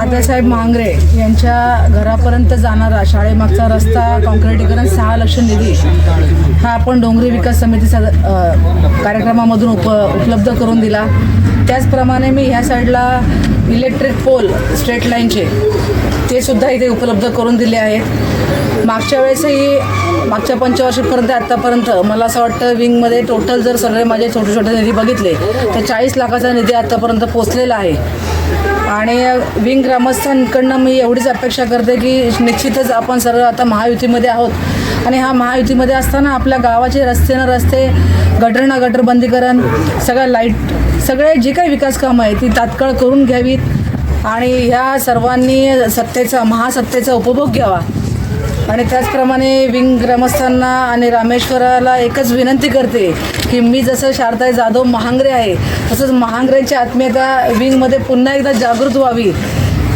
दादासाहेब मांगरे यांच्या घरापर्यंत जाणारा शाळेमागचा रस्ता काँक्रिटीकरण सहा लक्ष निधी हा आपण डोंगरी विकास समितीचा कार्यक्रमामधून उप उपलब्ध करून दिला. त्याचप्रमाणे मी ह्या साईडला इलेक्ट्रिक पोल स्ट्रेट लाईनचे ते सुद्धा इथे उपलब्ध करून दिले आहेत. मागच्या वेळेसही मागच्या पंचवर्षीपर्यंत आत्तापर्यंत मला असं वाटतं विंगमध्ये टोटल जर सगळे माझे छोटे छोटे निधी बघितले तर चाळीस लाखाचा निधी आत्तापर्यंत पोचलेला आहे. आणि विंग ग्रामस्थांकडनं मी एवढीच अपेक्षा करते की निश्चितच आपण सर्व आता महायुतीमध्ये आहोत. आणि हा महायुतीमध्ये असताना आपल्या गावाचे रस्ते ना रस्ते गटर ना गटर बंदीकरण सगळ्या लाइट सगळे जे काही विकास कामं आहेत ती तात्काळ करून घ्यावीत. आणि ह्या सर्वांनी सत्तेचा महासत्तेचा उपभोग घ्यावा. आणि त्याचप्रमाणे विंग ग्रामस्थांना आणि रामेश्वराला एकच विनंती करते की मी जसं शारदाई जाधव महांग्रे आहे तसंच महांग्रेची आत्मीयता विंगमध्ये पुन्हा एकदा जागृत व्हावी.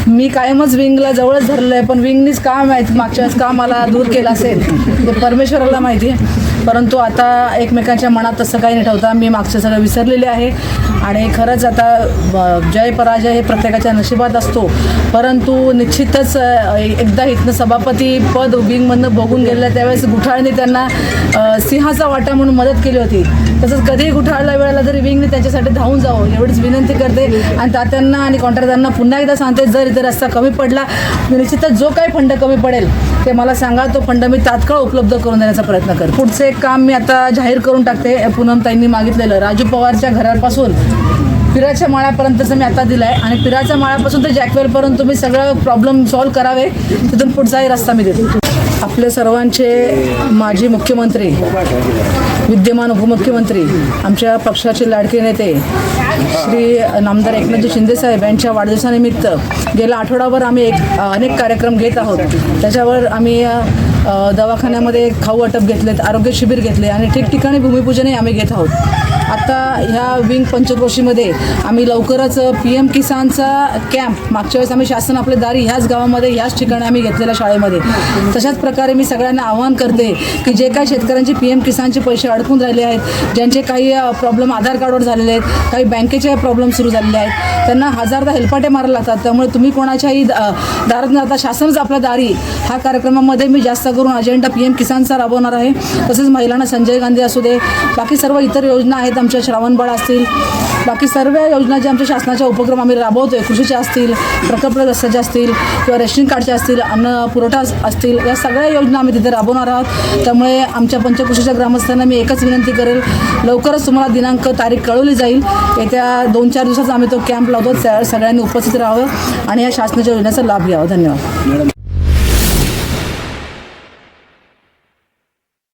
मी कायमच विंगला जवळच धरलं आहे पण विंगनीच का माहिती मागच्या वेळेस का मला दूर केलं असेल? ते परमेश्वराला माहिती आहे. परंतु आता एकमेकांच्या मनात तसं काही नाही ठेवता. मी मागचं सगळं विसरलेले आहे. आणि खरंच आता ब- जय पराजय हे प्रत्येकाच्या नशिबात असतो. परंतु निश्चितच एकदा इथनं सभापती पद विंगमधनं बघून गेलेलं त्यावेळेस गुठाळने त्यांना सिंहाचा वाटा म्हणून मदत केली होती. तसंच कधीही गुठाळला वेळेला तरी विंगने त्यांच्यासाठी धावून जावं एवढीच विनंती करते. आणि तात्यांना आणि कॉन्ट्रॅक्टरांना पुन्हा एकदा सांगते जर इथे रस्ता कमी पडला तर निश्चितच जो काही फंड कमी पडेल ते मला सांगा तो फंड मी तात्काळ उपलब्ध करून देण्याचा प्रयत्न कर पुढचं एक काम मी आता जाहीर करून टाकते पूनम ताईंनी मागितलेलं. राजू पवारच्या घरापासून पिराच्या माळ्यापर्यंतचं मी आता दिलं आहे आणि पिराच्या माळ्यापासून ते जॅकवेलपर्यंत तुम्ही सगळं प्रॉब्लेम सॉल्व्ह करावे तिथून पुढचाही रस्ता मी देते. आपल्या सर्वांचे माजी मुख्यमंत्री विद्यमान उपमुख्यमंत्री आमच्या पक्षाचे लाडके नेते श्री नामदार एकनाथजी शिंदेसाहेब यांच्या वाढदिवसानिमित्त गेल्या आठवडाभर आम्ही एक अनेक कार्यक्रम घेत आहोत. त्याच्यावर आम्ही दवाखान्यामध्ये खाऊ वाटप घेतलेत आरोग्य शिबिर घेतले आणि ठिकठिकाणी भूमिपूजनही आम्ही घेत आहोत. आता ह्या विंग पंचक्रोशीमध्ये आम्ही लवकरच पी एम किसानचा कॅम्प मागच्या वेळेस आम्ही शासन आपले दारी ह्याच गावामध्ये ह्याच ठिकाणी आम्ही घेतलेल्या शाळेमध्ये. तशाच प्रकारे मी सगळ्यांना आवाहन करते की जे काही शेतकऱ्यांचे पी एम किसानचे पैसे अडकून राहिले आहेत ज्यांचे काही प्रॉब्लेम आधार कार्डवर झालेले आहेत काही बँकेचे प्रॉब्लेम सुरू झालेले आहेत त्यांना हजारदा हेलपाटे मारायला लागतात. त्यामुळे तुम्ही कोणाच्याही दारात न जाता शासनच आपल्या दारी. हा कार्यक्रमामध्ये मी जास्त करून अजेंडा पी एम किसानचा राबवणार आहे. तसेच महिलांना संजय गांधी असू दे बाकी सर्व इतर योजना आहेत आमच्या श्रावणबाळ असतील. बाकी सर्व योजना ज्या आमच्या शासनाच्या उपक्रम आम्ही राबवतोय कृषीच्या असतील प्रकल्प रस्त्याच्या असतील किंवा रेशन कार्डच्या असतील अन्न पुरवठा असतील या सगळ्या योजना आम्ही तिथे राबवणार आहोत. त्यामुळे आमच्या पंचकृषीच्या ग्रामस्थांना मी एकच विनंती करेल लवकरच तुम्हाला दिनांक तारीख कळवली जाईल. येत्या दोन चार दिवसाचा आम्ही तो कॅम्प लावतो. सगळ्यांनी उपस्थित राहावं आणि या शासनाच्या योजनेचा लाभ घ्यावा. धन्यवाद.